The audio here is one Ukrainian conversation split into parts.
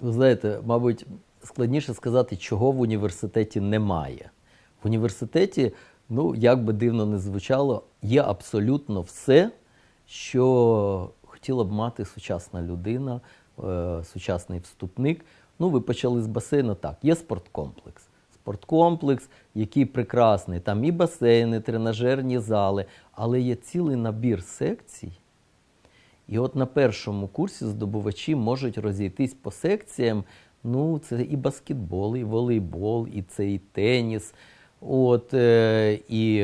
Ви знаєте, мабуть, складніше сказати, чого в університеті немає. В університеті, ну як би дивно не звучало, є абсолютно все, що хотіла б мати сучасна людина, е, сучасний вступник. Ну, ви почали з басейну. Так, є спорткомплекс. Спорткомплекс, який прекрасний. Там і басейни, тренажерні зали, але є цілий набір секцій. І от на першому курсі здобувачі можуть розійтись по секціям. Ну, це і баскетбол, і волейбол, і це і теніс. От, е, і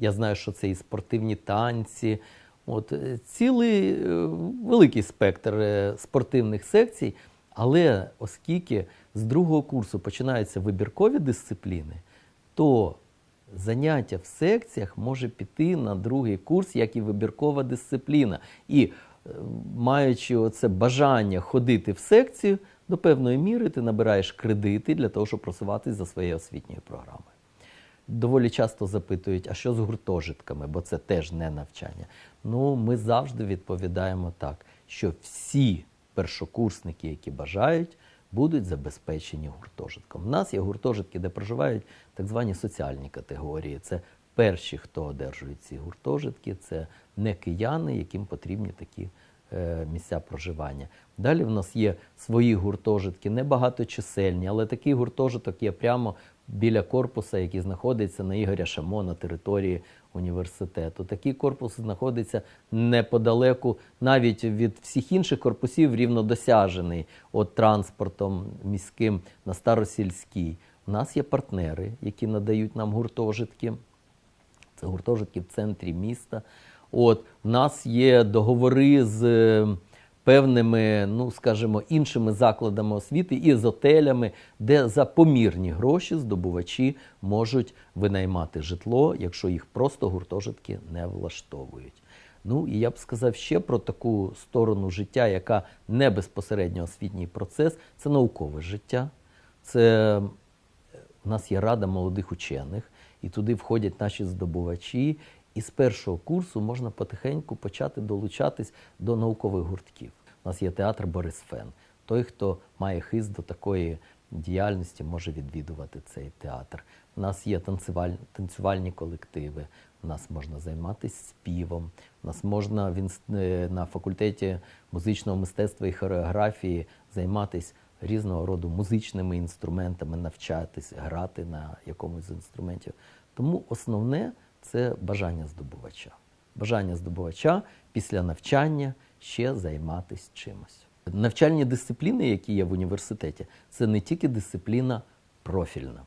я знаю, що це і спортивні танці. От, е, цілий е, великий спектр спортивних секцій. Але оскільки з другого курсу починаються вибіркові дисципліни, то заняття в секціях може піти на другий курс, як і вибіркова дисципліна. І маючи оце бажання ходити в секцію, до певної міри ти набираєш кредити для того, щоб просуватись за своєю освітньою програмою. Доволі часто запитують, а що з гуртожитками, бо це теж не навчання. Ну, ми завжди відповідаємо так, що всі першокурсники, які бажають, будуть забезпечені гуртожитком. У нас є гуртожитки, де проживають так звані соціальні категорії. Це перші, хто одержують ці гуртожитки, це не кияни, яким потрібні такі е, місця проживання. Далі в нас є свої гуртожитки, не багаточисельні, але такий гуртожиток є прямо біля корпуса, який знаходиться на Ігоря Шамо на території університету. Такий корпус знаходиться неподалеку навіть від всіх інших корпусів рівнодосяжений от транспортом міським на Старосільській. У нас є партнери, які надають нам гуртожитки. Це гуртожитки в центрі міста. От у нас є договори з е, певними, ну скажімо, іншими закладами освіти і з отелями, де за помірні гроші здобувачі можуть винаймати житло, якщо їх просто гуртожитки не влаштовують. Ну і я б сказав ще про таку сторону життя, яка не безпосередньо освітній процес, це наукове життя. Це у нас є рада молодих учених, і туди входять наші здобувачі. І з першого курсу можна потихеньку почати долучатись до наукових гуртків. У нас є театр Борис Фен. Той, хто має хист до такої діяльності, може відвідувати цей театр. У нас є танцюваль... танцювальні колективи. У нас можна займатися співом. У нас можна в інс- е, на факультеті музичного мистецтва і хореографії займатися різного роду музичними інструментами, навчатись, грати на якомусь з інструментів. Тому основне це бажання здобувача. Бажання здобувача після навчання ще займатися чимось. Навчальні дисципліни, які є в університеті, це не тільки дисципліна профільна.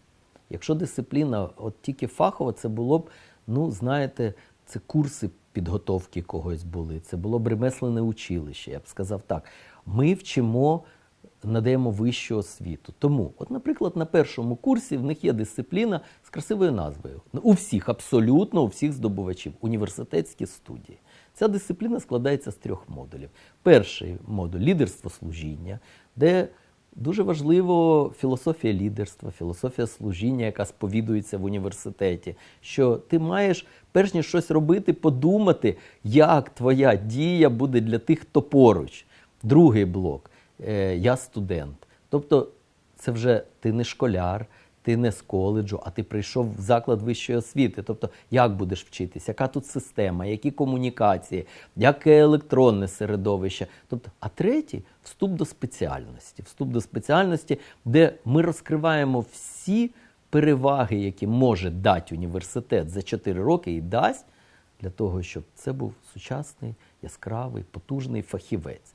Якщо дисципліна от тільки фахова, це було б, ну знаєте, це курси підготовки когось були, це було б ремеслене училище. Я б сказав так. Ми вчимо надаємо вищу освіту. Тому, от, наприклад, на першому курсі в них є дисципліна з красивою назвою. У всіх, абсолютно у всіх здобувачів університетські студії. Ця дисципліна складається з трьох модулів. Перший модуль лідерство служіння, де дуже важливо філософія лідерства, філософія служіння, яка сповідується в університеті. Що ти маєш, перш ніж щось робити, подумати, як твоя дія буде для тих, хто поруч. Другий блок я студент. Тобто, це вже ти не школяр, ти не з коледжу, а ти прийшов в заклад вищої освіти. Тобто, як будеш вчитися, яка тут система, які комунікації, яке електронне середовище. Тобто, а третій вступ до спеціальності. Вступ до спеціальності, де ми розкриваємо всі переваги, які може дати університет за 4 роки і дасть для того, щоб це був сучасний, яскравий, потужний фахівець.